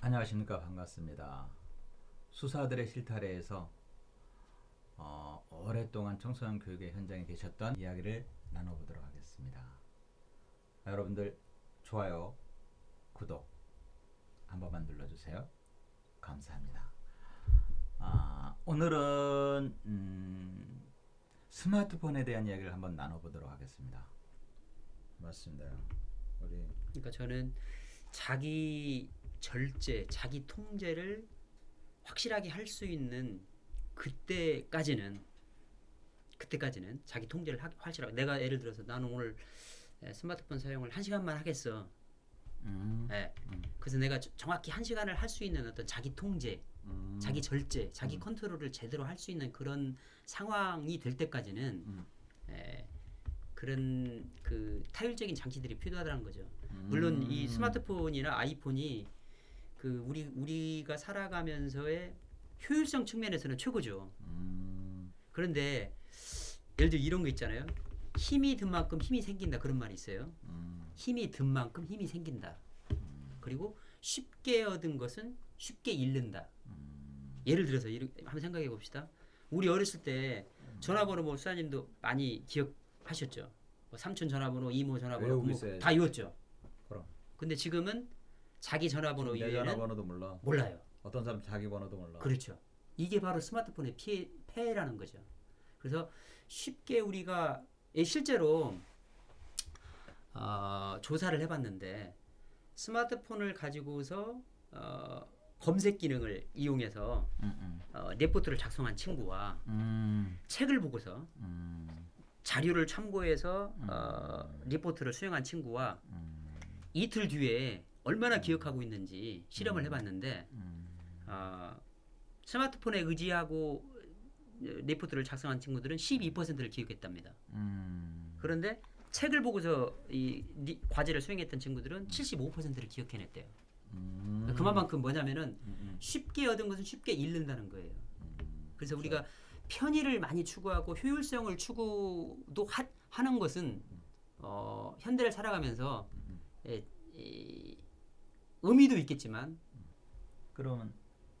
안녕하십니까 반갑습니다. 수사들의 실타래에서 어, 오랫동안 청소년 교육의 현장에 계셨던 이야기를 나눠보도록 하겠습니다. 여러분들 좋아요, 구독 한 번만 눌러주세요. 감사합니다. 아, 오늘은 음, 스마트폰에 대한 이야기를 한번 나눠보도록 하겠습니다. 맞습니다. 우리 그러니까 저는 자기 절제, 자기 통제를 확실하게 할 수 있는 그때까지는 그때까지는 자기 통제를 하- 확실하게 내가 예를 들어서 나는 오늘 에, 스마트폰 사용을 한 시간만 하겠어. 음, 예. 음. 그래서 내가 저- 정확히 한 시간을 할 수 있는 어떤 자기 통제, 음, 자기 절제, 자기 음. 컨트롤을 제대로 할 수 있는 그런 상황이 될 때까지는 음. 에, 그런 그 타율적인 장치들이 필요하다는 거죠. 물론 이 음. 스마트폰이나 아이폰이 그 우리 우리가 살아가면서의 효율성 측면에서는 최고죠. 음, 그런데 예를 들어 이런 거 있잖아요. 힘이 든 만큼 힘이 생긴다 그런 말이 있어요. 음, 힘이 든 만큼 힘이 생긴다. 그리고 쉽게 얻은 것은 쉽게 잃는다. 음. 예를 들어서 이렇게 한번 생각해 봅시다. 우리 어렸을 때 전화번호 뭐 수사님도 많이 기억하셨죠. 뭐 삼촌 전화번호, 이모 전화번호 뭐. 다 외웠죠. 그럼 근데 지금은 자기 전화번호 내 이외에는 전화번호도 몰라. 몰라요. 어떤 사람 자기 번호도 몰라. 그렇죠. 이게 바로 스마트폰의 피해, 폐해라는 거죠. 그래서 쉽게 우리가 예, 실제로 어, 조사를 해봤는데 스마트폰을 가지고서 어, 검색 기능을 이용해서 음, 어, 레포트를 작성한 친구와 음, 음, 책을 보고서 음, 자료를 참고해서 어, 리포트를 수행한 친구와 음, 이틀 뒤에 얼마나 기억하고 있는지 실험을 해봤는데 음. 어, 스마트폰에 의지하고 리포트를 작성한 친구들은 12%를 기억했답니다. 음. 그런데 책을 보고서 이 리- 과제를 수행했던 친구들은 75%를 기억해냈대요. 음. 그만큼 뭐냐면은 음, 쉽게 얻은 것은 쉽게 잃는다는 거예요. 음. 그래서 우리가 편의를 많이 추구하고 효율성을 추구도 하, 하는 것은 어, 현대를 살아가면서 에, 이, 의미도 있겠지만 그러면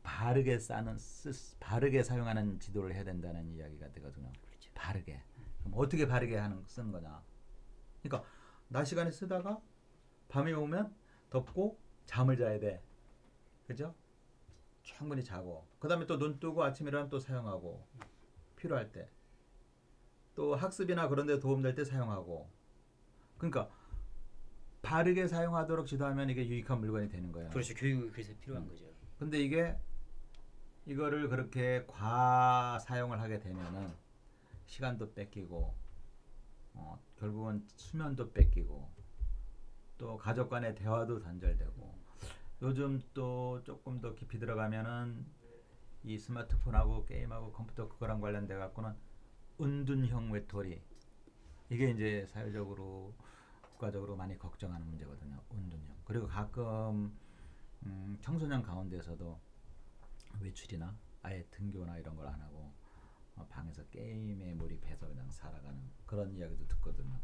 바르게 싸는 쓰, 바르게 사용하는 지도를 해야 된다는 이야기가 되거든요. 그렇죠. 바르게. 그럼 어떻게 바르게 하는 쓰는 거냐? 그러니까 낮 시간에 쓰다가 밤에 오면 덮고 잠을 자야 돼. 그죠? 충분히 자고 그 다음에 또 눈 뜨고 아침에 일어나면 또 사용하고 필요할 때 또 학습이나 그런 데 도움될 때 사용하고 그러니까 바르게 사용하도록 지도하면 이게 유익한 물건이 되는 거예요. 그렇죠. 교육이 그래서 필요한 음. 거죠. 근데 이게 이거를 그렇게 과 사용을 하게 되면은 시간도 뺏기고 어, 결국은 수면도 뺏기고 또 가족 간의 대화도 단절되고 요즘 또 조금 더 깊이 들어가면은 이 스마트폰하고 게임하고 컴퓨터 그거랑 관련돼 갖고는 은둔형 외톨이 이게 이제 사회적으로 국가적으로 많이 걱정하는 문제거든요. 은둔형 그리고 가끔 음, 청소년 가운데서도 외출이나 아예 등교나 이런 걸 안 하고 어, 방에서 게임에 몰입해서 그냥 살아가는 그런 이야기도 듣거든요.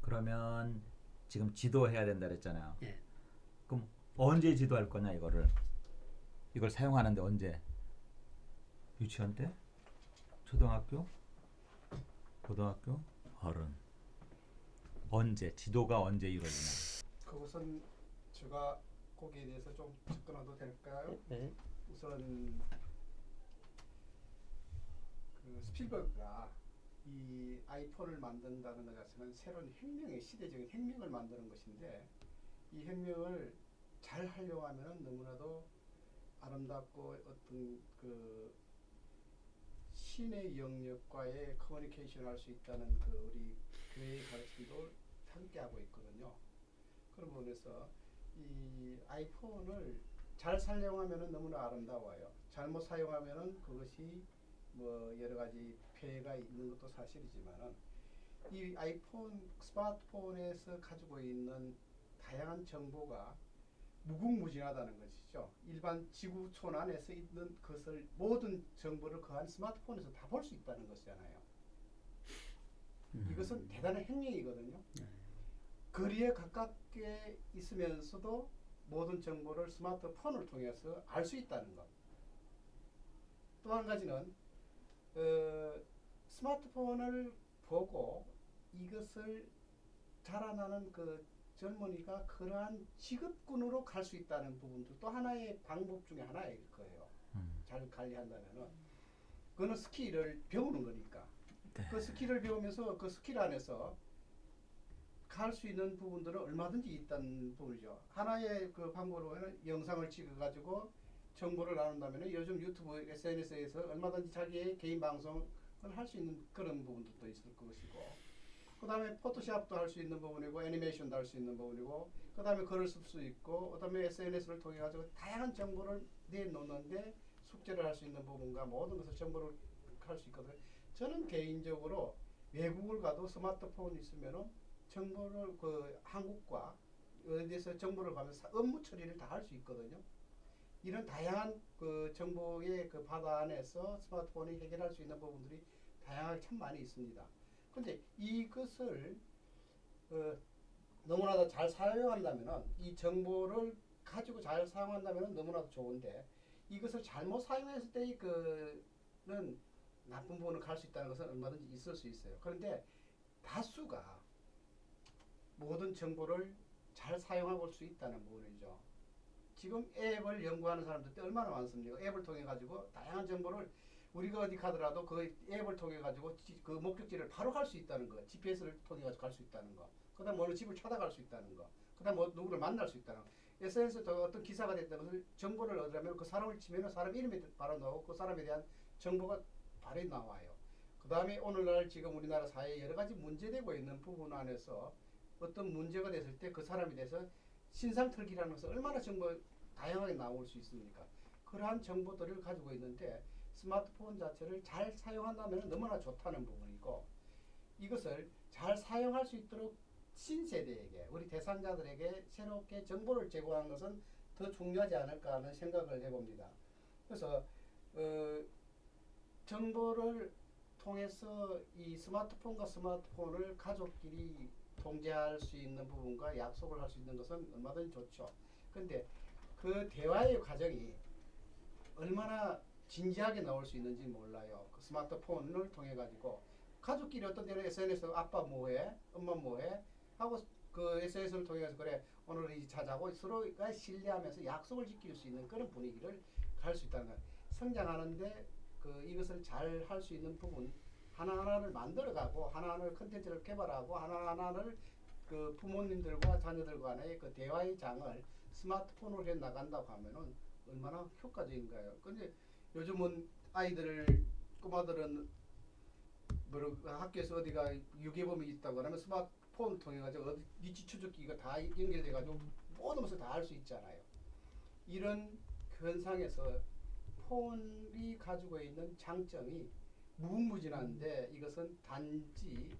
그러면 지금 지도해야 된다 그랬잖아요. 예. 그럼 언제 지도할 거냐 이거를 이걸 사용하는데 언제? 유치원 때? 초등학교? 고등학교? 어른 언제 지도가 언제 이루어지냐? 그것은 제가 거기에 대해서 좀 접근해도 될까요? 네. 우선 그 스필버그가 이 아이폰을 만든다는 것 자체는 새로운 혁명의 시대적인 혁명을 만드는 것인데 이 혁명을 잘 활용하면 너무나도 아름답고 어떤 그 신의 영역과의 커뮤니케이션 할 수 있다는 그 우리 가르침도 함께 하고 있거든요. 그런 부분에서 이 아이폰을 잘 사용하면 너무나 아름다워요. 잘못 사용하면 그것이 뭐 여러 가지 폐해가 있는 것도 사실이지만은 이 아이폰 스마트폰에서 가지고 있는 다양한 정보가 무궁무진하다는 것이죠. 일반 지구촌 안에서 있는 것을 모든 정보를 그 한 스마트폰에서 다 볼 수 있다는 것이잖아요. 이것은 대단한 혁명이거든요. 거리에 가깝게 있으면서도 모든 정보를 스마트폰을 통해서 알 수 있다는 것. 또 한 가지는 어, 스마트폰을 보고 이것을 자라나는 그 젊은이가 그러한 직업군으로 갈 수 있다는 부분도 또 하나의 방법 중에 하나일 거예요. 음. 잘 관리한다면은 그거는 스킬을 배우는 거니까 네. 그 스킬을 배우면서 그 스킬 안에서 갈수 있는 부분들은 얼마든지 있다는 부분이죠. 하나의 그 방법으로는 영상을 찍어가지고 정보를 나눈다면 요즘 유튜브 SNS에서 얼마든지 자기의 개인 방송을 할 수 있는 그런 부분도 있을 것이고 그 다음에 포토샵도 할 수 있는 부분이고 애니메이션도 할 수 있는 부분이고 그 다음에 글을 쓸 수 있고 그 다음에 SNS를 통해 가지고 다양한 정보를 내놓는데 숙제를 할 수 있는 부분과 모든 것을 정보를 할 수 있거든요. 저는 개인적으로 외국을 가도 스마트폰 있으면은 정보를 그 한국과 어디서 정보를 가면서 업무 처리를 다 할 수 있거든요. 이런 다양한 그 정보의 그 바다 안에서 스마트폰이 해결할 수 있는 부분들이 다양하게 참 많이 있습니다. 근데 이것을 어, 너무나도 잘 사용한다면은 이 정보를 가지고 잘 사용한다면은 너무나도 좋은데 이것을 잘못 사용했을 때의 그는 나쁜 부분을 갈 수 있다는 것은 얼마든지 있을 수 있어요. 그런데 다수가 모든 정보를 잘 사용해 볼 수 있다는 부분이죠. 지금 앱을 연구하는 사람들 얼마나 많습니까? 앱을 통해 가지고 다양한 정보를 우리가 어디 가더라도 그 앱을 통해 가지고 지- 그 목적지를 바로 갈 수 있다는 거, GPS를 통해 가지고 갈 수 있다는 거, 그다음 어느 집을 찾아갈 수 있다는 거, 그다음 뭐 누구를 만날 수 있다는 거. SNS에 어떤 기사가 됐다는 것을 정보를 얻으려면 그 사람을 치면은 사람 이름이 바로 나오고 그 사람에 대한 정보가 바로 나와요. 그 다음에 오늘날 지금 우리나라 사회에 여러 가지 문제되고 있는 부분 안에서 어떤 문제가 됐을 때 그 사람에 대해서 신상털기라는 것은 얼마나 정보 다양하게 나올 수 있습니까? 그러한 정보들을 가지고 있는데 스마트폰 자체를 잘 사용한다면 너무나 좋다는 부분이고 이것을 잘 사용할 수 있도록 신세대에게 우리 대상자들에게 새롭게 정보를 제공하는 것은 더 중요하지 않을까 하는 생각을 해봅니다. 그래서 어, 정보를 통해서 이 스마트폰과 스마트폰을 가족끼리 통제할 수 있는 부분과 약속을 할 수 있는 것은 얼마든지 좋죠. 근데 그 대화의 과정이 얼마나 진지하게 나올 수 있는지 몰라요. 그 스마트폰을 통해 가지고 가족끼리 어떤 때는 SNS 아빠 뭐해, 엄마 뭐해 하고 그 SNS를 통해서 그래 오늘 이 자자고 서로가 신뢰하면서 약속을 지킬 수 있는 그런 분위기를 갈 수 있다는 거예요. 성장하는데 그 이것을 잘 할 수 있는 부분 하나하나를 만들어가고 하나하나를 컨텐츠를 개발하고 하나하나를 그 부모님들과 자녀들 간의 그 대화의 장을 스마트폰으로 해 나간다고 하면은 얼마나 효과적인가요? 근데 요즘은 아이들을 꼬마들은 뭐로 학교에서 어디가 유괴범이 있다고 하면 스마트폰을 통해 가지고 어디 위치 추적기가 다 연결돼 가지고 모든 것을 다할수 있잖아요. 이런 현상에서 폰이 가지고 있는 장점이 무궁무진한데 이것은 단지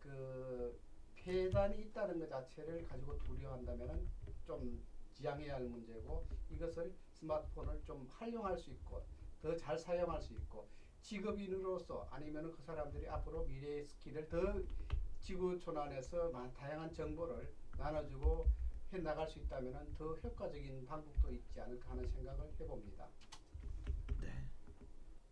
그 폐단이 있다는 것 자체를 가지고 두려워한다면은 좀 지양해야 할 문제고 이것을 스마트폰을 좀 활용할 수 있고 더 잘 사용할 수 있고 직업인으로서 아니면은 그 사람들이 앞으로 미래의 스킬을 더 지구촌 안에서 마- 다양한 정보를 나눠주고 해 나갈 수 있다면은 더 효과적인 방법도 있지 않을까 하는 생각을 해봅니다.